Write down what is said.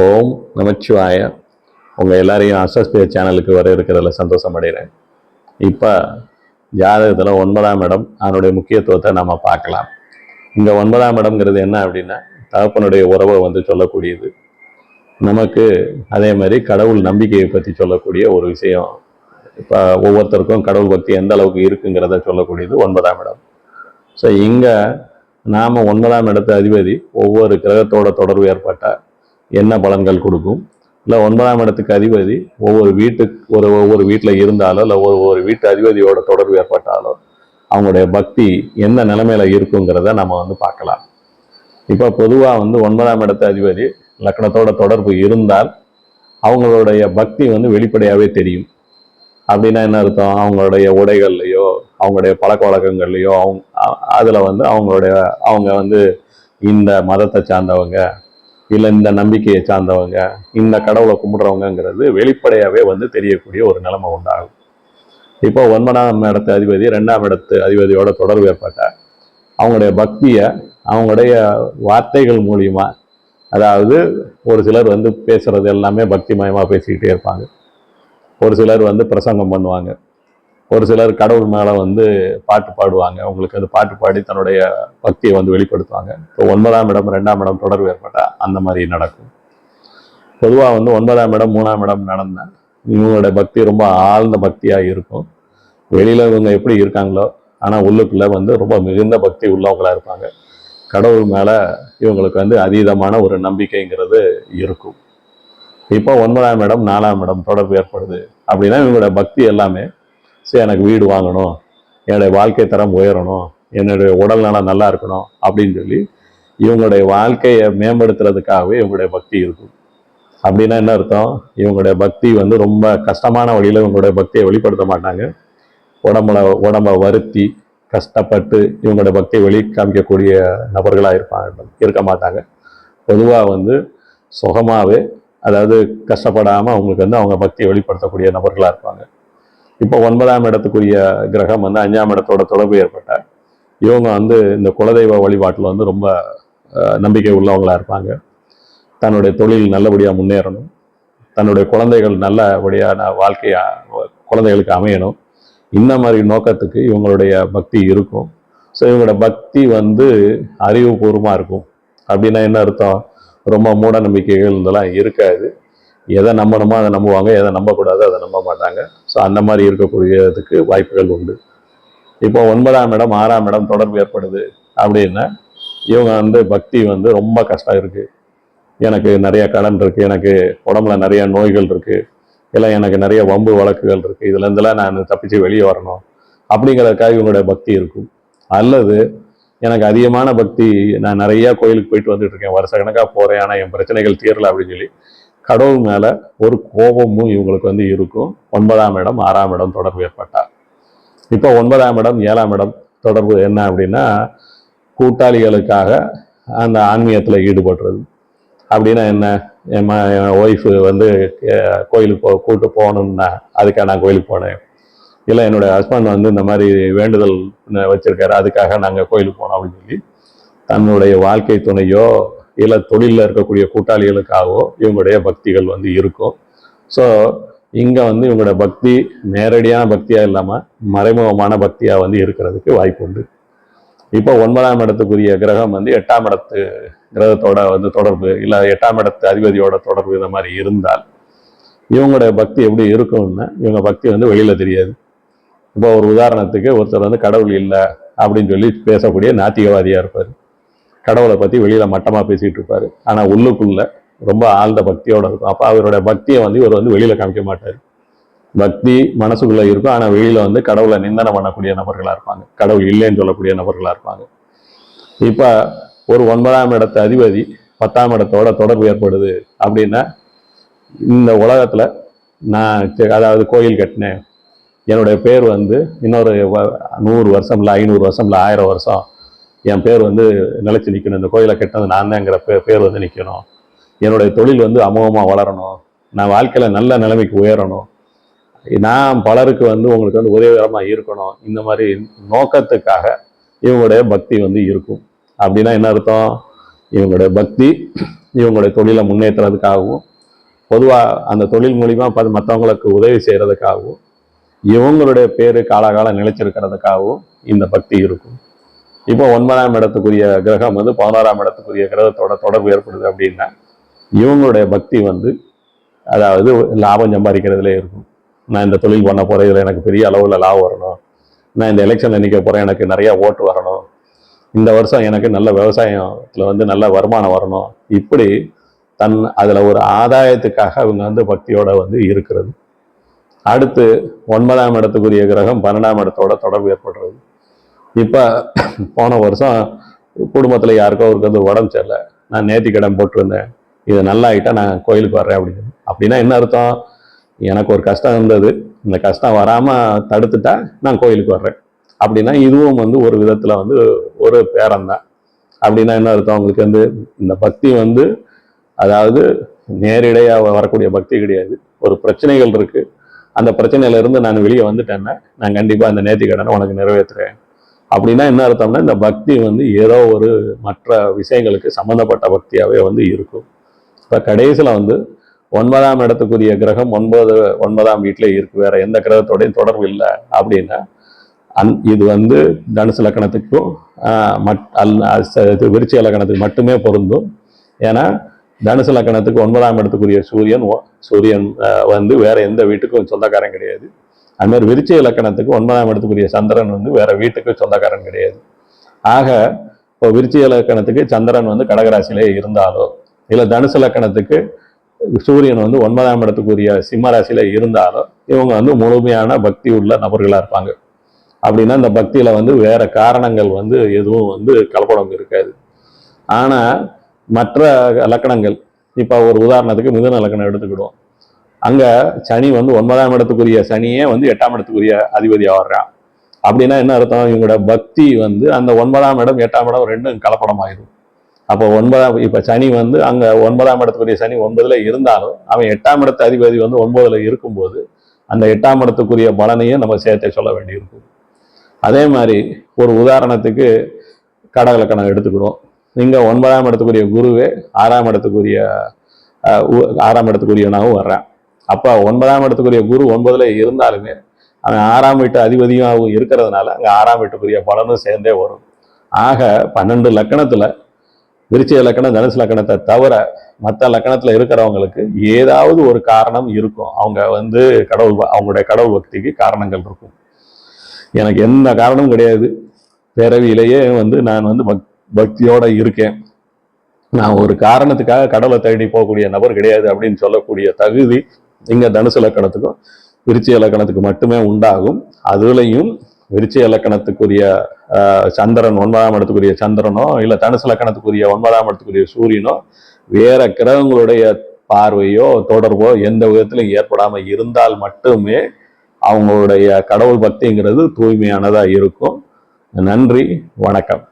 ஓம் நமச்சிவாய. உங்கள் எல்லாரையும் அசஸ்பிய சேனலுக்கு வர இருக்கிறதுல சந்தோஷம் அடைகிறேன். இப்போ ஜாதகத்தில் ஒன்பதாம் இடம் அதனுடைய முக்கியத்துவத்தை நம்ம பார்க்கலாம். இங்கே ஒன்பதாம் இடம்ங்கிறது என்ன அப்படின்னா தகப்பனுடைய உறவை வந்து சொல்லக்கூடியது. நமக்கு அதே மாதிரி கடவுள் நம்பிக்கையை பற்றி சொல்லக்கூடிய ஒரு விஷயம். இப்போ ஒவ்வொருத்தருக்கும் கடவுள் பக்தி எந்த அளவுக்கு இருக்குங்கிறத சொல்லக்கூடியது ஒன்பதாம் இடம். ஸோ இங்கே நாம் ஒன்பதாம் இடத்து அதிபதி ஒவ்வொரு கிரகத்தோட தொடர்பு ஏற்பட்டால் என்ன பலன்கள் கொடுக்கும்? இல்லை ஒன்பதாம் இடத்துக்கு அதிபதி ஒவ்வொரு வீட்டுக்கு ஒரு ஒவ்வொரு வீட்டில் இருந்தாலோ இல்லை ஒவ்வொரு வீட்டு அதிபதியோட தொடர்பு ஏற்பட்டாலோ அவங்களுடைய பக்தி எந்த நிலைமையில இருக்குங்கிறத நம்ம வந்து பார்க்கலாம். இப்போ பொதுவாக வந்து ஒன்பதாம் இடத்து அதிபதி லக்னத்தோட தொடர்பு இருந்தால் அவங்களுடைய பக்தி வந்து வெளிப்படையாகவே தெரியும். அப்படின்னா என்ன அர்த்தம்? அவங்களுடைய உடைகள்லையோ அவங்களுடைய பழக்க வழக்கங்கள்லையோ அவங்க அதில் வந்து அவங்களுடைய அவங்க வந்து இந்த மதத்தை சார்ந்தவங்க இல்லை இந்த நம்பிக்கையை சார்ந்தவங்க இந்த கடவுளை கும்பிட்றவங்கங்கிறது வெளிப்படையாகவே வந்து தெரியக்கூடிய ஒரு நிலைமை உண்டாகும். இப்போ ஒன்பதாம் இடத்து அதிபதி ரெண்டாம் இடத்து அதிபதியோட தொடர்பு ஏற்பட்ட அவங்களுடைய பக்தியை அவங்களுடைய வார்த்தைகள் மூலியமா அதாவது ஒரு சிலர் வந்து பேசுறது எல்லாமே பக்திமயமாக பேசிக்கிட்டே இருப்பாங்க. ஒரு சிலர் வந்து பிரசங்கம் பண்ணுவாங்க. ஒரு சிலர் கடவுள் மேலே வந்து பாட்டு பாடுவாங்க. அவங்களுக்கு அது பாட்டு பாடி தன்னுடைய பக்தியை வந்து வெளிப்படுத்துவாங்க. இப்போ ஒன்பதாம் இடம் ரெண்டாம் இடம் தொடர்பு ஏற்பட்டால் அந்த மாதிரி நடக்கும். பொதுவாக வந்து ஒன்பதாம் இடம் மூணாம் இடம் நடந்தால் இவங்களுடைய பக்தி ரொம்ப ஆழ்ந்த பக்தியாக இருக்கும். வெளியில் இவங்க எப்படி இருக்காங்களோ ஆனால் உள்ளுக்குள்ளே வந்து ரொம்ப மிகுந்த பக்தி உள்ளவங்களாக இருப்பாங்க. கடவுள் மேலே இவங்களுக்கு வந்து அதீதமான ஒரு நம்பிக்கைங்கிறது இருக்கும். இப்போ ஒன்பதாம் இடம் நாலாம் இடம் தொடர்பு ஏற்படுது. அப்படின்னா இவங்களோட பக்தி எல்லாமே சரி எனக்கு வீடு வாங்கணும். என்னுடைய வாழ்க்கை தரம் உயரணும். என்னுடைய உடல் நலம் நல்லா இருக்கணும் அப்படின்னு சொல்லி இவங்களுடைய வாழ்க்கையை மேம்படுத்துறதுக்காகவே இவங்களுடைய பக்தி இருக்கும். அப்படின்னா என்ன அர்த்தம்? இவங்களுடைய பக்தி வந்து ரொம்ப கஷ்டமான வழியில் இவங்களுடைய பக்தியை வெளிப்படுத்த மாட்டாங்க. உடம்புல உடம்ப வருத்தி கஷ்டப்பட்டு இவங்களுடைய பக்தியை வெளி காமிக்கக்கூடிய நபர்களாக இருப்பாங்க இருக்க மாட்டாங்க. பொதுவாக வந்து சுகமாகவே அதாவது கஷ்டப்படாமல் அவங்களுக்கு வந்து அவங்க பக்தியை வெளிப்படுத்தக்கூடிய நபர்களாக இருப்பாங்க. இப்போ ஒன்பதாம் இடத்துக்குரிய கிரகம் வந்து அஞ்சாம் இடத்தோட தொடர்பு ஏற்பட்ட இவங்க வந்து இந்த குலதெய்வ வழிபாட்டில் வந்து ரொம்ப நம்பிக்கை உள்ளவங்களா இருப்பாங்க. தன்னுடைய தொழில் நல்லபடியாக முன்னேறணும். தன்னுடைய குழந்தைகள் நல்லபடியான வாழ்க்கையாக குழந்தைகளுக்கு அமையணும். இந்த மாதிரி நோக்கத்துக்கு இவங்களுடைய பக்தி இருக்கும். ஸோ இவங்களோட பக்தி வந்து அறிவுபூர்வமாக இருக்கும். அப்படின்னா என்ன அர்த்தம்? ரொம்ப மூட நம்பிக்கைகள் இதெல்லாம் இருக்காது. எதை நம்பணுமோ அதை நம்புவாங்க எதை நம்பக்கூடாதோ அதை நம்ப மாட்டாங்க. ஸோ அந்த மாதிரி இருக்கக்கூடியதுக்கு வாய்ப்புகள் உண்டு. இப்போ ஒன்பதாம் இடம் ஆறாம் இடம் தொடர்பு ஏற்படுது அப்படின்னா இவங்க வந்து பக்தி வந்து ரொம்ப கஷ்டம் இருக்குது எனக்கு நிறைய கடன் இருக்குது எனக்கு உடம்புல நிறைய நோய்கள் இருக்குது இல்லை எனக்கு நிறைய வம்பு வழக்குகள் இருக்குது இதுலேருந்துலாம் நான் தப்பிச்சு வெளியே வரணும் அப்படிங்கிறதுக்காக இவங்களுடைய பக்தி இருக்கும். அல்லது எனக்கு அதிகமான பக்தி நான் நிறைய கோயிலுக்கு போயிட்டு வந்துட்டு இருக்கேன் வருஷ கணக்காக போகிறேன் ஆனால் என் பிரச்சனைகள் தீரலை அப்படின்னு சொல்லி கடவுள் மேலே ஒரு கோபமும் இவங்களுக்கு வந்து இருக்கும். ஒன்பதாம் இடம் ஆறாம் இடம் தொடர்பு ஏற்பட்டார். இப்போ ஒன்பதாம் இடம் ஏழாம் இடம் தொடர்பு என்ன அப்படின்னா கூட்டாளிகளுக்காக அந்த ஆன்மீகத்தில் ஈடுபடுறது அப்படின்னா என்ன? என் என் ஒய்ஃபு வந்து கோயிலுக்கு போ கூட்டு போகணும்னா அதுக்காக நான் கோயிலுக்கு போனேன். இல்லை என்னுடைய ஹஸ்பண்ட் வந்து இந்த மாதிரி வேண்டுதல் வச்சுருக்காரு அதுக்காக நாங்கள் கோயிலுக்கு போனோம் அப்படின்னு சொல்லி தன்னுடைய வாழ்க்கை துணையோ இல்லை தொழிலில் இருக்கக்கூடிய கூட்டாளிகளுக்காகவோ இவங்களுடைய பக்திகள் வந்து இருக்கும். ஸோ இங்கே வந்து இவங்களோட பக்தி நேரடியான பக்தியாக இல்லாமல் மறைமுகமான பக்தியாக வந்து இருக்கிறதுக்கு வாய்ப்பு உண்டு. இப்போ ஒன்பதாம் இடத்துக்குரிய கிரகம் வந்து எட்டாம் இடத்து கிரகத்தோட வந்து தொடர்பு இல்லை எட்டாம் இடத்து அதிபதியோட தொடர்பு இந்த மாதிரி இருந்தால் இவங்களுடைய பக்தி எப்படி இருக்கும்னா இவங்க பக்தி வந்து வெளியில் தெரியாது. இப்போ ஒரு உதாரணத்துக்கு ஒருத்தர் வந்து கடவுள் இல்லை அப்படின்னு சொல்லி பேசக்கூடிய நாத்திகவாதியாக இருப்பார். கடவுளை பற்றி வெளியில் மட்டமாக பேசிகிட்டு இருப்பார். ஆனால் உள்ளுக்குள்ள ரொம்ப ஆழ்ந்த பக்தியோடு இருக்கும். அப்போ அவருடைய பக்தியை வந்து இவர் வந்து வெளியில் காமிக்க மாட்டார். பக்தி மனசுக்குள்ளே இருக்கும். ஆனால் வெளியில் வந்து கடவுளை நிந்தனை பண்ணக்கூடிய நபர்களாக இருப்பாங்க. கடவுள் இல்லைன்னு சொல்லக்கூடிய நபர்களாக இருப்பாங்க. இப்போ ஒரு ஒன்பதாம் இடத்து அதிபதி பத்தாம் இடத்தோட தொடர்பு ஏற்படுது அப்படின்னா இந்த உலகத்தில் நான் அதாவது கோயில் கட்டினேன். என்னுடைய பேர் வந்து இன்னொரு நூறு வருஷம் இல்லை ஐநூறு வருஷம் இல்லை ஆயிரம் வருஷம் என் பேர் வந்து நிலச்சி நிற்கணும் இந்த கோயிலை கெட்டது நான் தான்ங்கிற பே பேர் வந்து நிற்கணும் என்னுடைய தொழில் வந்து அமோகமாக வளரணும். நான் வாழ்க்கையில் நல்ல நிலைமைக்கு உயரணும். நான் பலருக்கு வந்து உங்களுக்கு வந்து உதவிகரமாக இருக்கணும். இந்த மாதிரி நோக்கத்துக்காக இவங்களுடைய பக்தி வந்து இருக்கும். அப்படின்னா என்ன அர்த்தம்? இவங்களுடைய பக்தி இவங்களுடைய தொழிலை முன்னேற்றுறதுக்காகவும் பொதுவாக அந்த தொழில் மூலிமா பார்த்து மற்றவங்களுக்கு உதவி செய்கிறதுக்காகவும் இவங்களுடைய பேர் காலாகாலம் நிலைச்சிருக்கிறதுக்காகவும் இந்த பக்தி இருக்கும். இப்போ ஒன்பதாம் இடத்துக்குரிய கிரகம் வந்து பதினோராம் இடத்துக்குரிய கிரகத்தோட தொடர்பு ஏற்படுது அப்படின்னா இவங்களுடைய பக்தி வந்து அதாவது லாபம் சம்பாதிக்கிறதுலே இருக்கும். நான் இந்த தொழில் பண்ண போகிறேன் இதில் எனக்கு பெரிய அளவில் லாபம் வரணும். நான் இந்த எலெக்ஷனில் நிற்க போகிறேன் எனக்கு நிறையா ஓட்டு வரணும். இந்த வருஷம் எனக்கு நல்ல விவசாயத்தில் வந்து நல்ல வருமானம் வரணும். இப்படி தன் அதில் ஒரு ஆதாயத்துக்காக அவங்க வந்து பக்தியோட வந்து இருக்கிறது. அடுத்து ஒன்பதாம் இடத்துக்குரிய கிரகம் பன்னெண்டாம் இடத்தோட தொடர்பு ஏற்படுறது. இப்போ போன வருஷம் குடும்பத்தில் யாருக்கோ ஒருக்கு வந்து உடம்பு சரியில்லை. நான் நேர்த்திக்கடன் போட்டிருந்தேன். இது நல்லா ஆகிட்டா நான் கோயிலுக்கு வர்றேன் அப்படின்னு. அப்படின்னா என்ன அர்த்தம்? எனக்கு ஒரு கஷ்டம் இருந்தது. இந்த கஷ்டம் வராமல் தடுத்துட்டா நான் கோயிலுக்கு வர்றேன். அப்படின்னா இதுவும் வந்து ஒரு விதத்தில் வந்து ஒரு பேரம்தான். அப்படின்னா என்ன அர்த்தம்? அவங்களுக்கு வந்து இந்த பக்தி வந்து அதாவது நேரிடையாக வரக்கூடிய பக்தி கிடையாது. ஒரு பிரச்சனைகள் இருக்குது அந்த பிரச்சனையிலேருந்து நான் வெளியே வந்துட்டேன்னா நான் கண்டிப்பாக அந்த நேர்த்தி கடனை உனக்கு நிறைவேற்றுறேன். அப்படின்னா என்ன அர்த்தம்னா இந்த பக்தி வந்து ஏதோ ஒரு மற்ற விஷயங்களுக்கு சம்மந்தப்பட்ட பக்தியாகவே வந்து இருக்கும். இப்போ கடைசியில் வந்து ஒன்பதாம் இடத்துக்குரிய கிரகம் ஒன்பது ஒன்பதாம் வீட்டில் இருக்கு. வேற எந்த கிரகத்தோடையும் தொடர்பு இல்லை அப்படின்னா அந் இது வந்து தனுசு லக்கணத்துக்கும் மட் அல் விருச்சி லக்கணத்துக்கு மட்டுமே பொருந்தும். ஏன்னா தனுசு லக்கணத்துக்கு ஒன்பதாம் இடத்துக்குரிய சூரியன் சூரியன் வந்து வேற எந்த வீட்டுக்கும் சொந்தக்காரன் கிடையாது. அது மாதிரி விருச்ச இலக்கணத்துக்கு ஒன்பதாம் இடத்துக்குரிய சந்திரன் வந்து வேற வீட்டுக்கு சொந்தக்காரன் கிடையாது. ஆக இப்போ விருச்சி இலக்கணத்துக்கு சந்திரன் வந்து கடகராசியிலே இருந்தாலோ இல்லை தனுசு இலக்கணத்துக்கு சூரியன் வந்து ஒன்பதாம் இடத்துக்குரிய சிம்ம ராசியில இருந்தாலும் இவங்க வந்து முழுமையான பக்தி உள்ள நபர்களாக இருப்பாங்க. அப்படின்னா இந்த பக்தியில் வந்து வேற காரணங்கள் வந்து எதுவும் வந்து கலப்படம் இருக்காது. ஆனால் மற்ற லக்கணங்கள் இப்போ ஒரு உதாரணத்துக்கு மிதன லக்கணம் எடுத்துக்கிடுவோம். அங்க சனி வந்து ஒன்பதாம் இடத்துக்குரிய சனியே வந்து எட்டாம் இடத்துக்குரிய அதிபதி வர்றான் அப்படின்னா என்ன அர்த்தம்? இவங்களோட பக்தி வந்து அந்த ஒன்பதாம் இடம் எட்டாம் இடம் ரெண்டும் கலப்படமாயிடும் அப்போ ஒன்பதாம் இப்போ சனி வந்து அங்கே ஒன்பதாம் இடத்துக்குரிய சனி ஒன்பதுல இருந்தாலும் அவன் எட்டாம் இடத்து அதிபதி வந்து ஒன்பதுல இருக்கும்போது அந்த எட்டாம் இடத்துக்குரிய பலனையும் நம்ம சேர்த்தே சொல்ல வேண்டியிருக்கும். அதே மாதிரி ஒரு உதாரணத்துக்கு கடகலக்கணம் எடுத்துக்கிடுவோம். இங்கே ஒன்பதாம் இடத்துக்குரிய குருவே ஆறாம் இடத்துக்குரிய உ- ஆறாம் இடத்துக்குரியவனாகவும் வர்றான். அப்போ ஒன்பதாம் இடத்துக்குரிய குரு ஒன்பதுல இருந்தாலுமே அவன் ஆறாம் வீட்டு அதிபதியாகவும் இருக்கிறதுனால அங்கே ஆறாம் வீட்டுக்குரிய பலனும் சேர்ந்தே வரும். ஆக பன்னெண்டு லக்கணத்தில் விருச்சிக லக்கணம் தனுசு லக்கணத்தை தவிர மற்ற லக்கணத்தில் இருக்கிறவங்களுக்கு ஏதாவது ஒரு காரணம் இருக்கும். அவங்க வந்து கடவுள் அவங்களுடைய கடவுள் பக்திக்கு காரணங்கள் இருக்கும். எனக்கு எந்த காரணமும் கிடையாது. பிறவியிலேயே வந்து நான் வந்து பக் பக்தியோடு இருக்கேன். நான் ஒரு காரணத்துக்காக கடவுளை தேடி போகக்கூடிய நபர் கிடையாது அப்படின்னு சொல்லக்கூடிய தகுதி இங்கே தனுசு இலக்கணத்துக்கும் விருச்சி இலக்கணத்துக்கு மட்டுமே உண்டாகும். அதுலேயும் விருச்சி இலக்கணத்துக்குரிய சந்திரன் ஒன்பதாம் இடத்துக்குரிய சந்திரனோ இல்லை தனுசு இலக்கணத்துக்குரிய ஒன்பதாம் இடத்துக்குரிய சூரியனோ வேற கிரகங்களுடைய பார்வையோ தொடர்போ எந்த விதத்திலும் ஏற்படாமல் இருந்தால் மட்டுமே அவங்களுடைய கடவுள் பக்திங்கிறது தூய்மையானதாக இருக்கும். நன்றி வணக்கம்.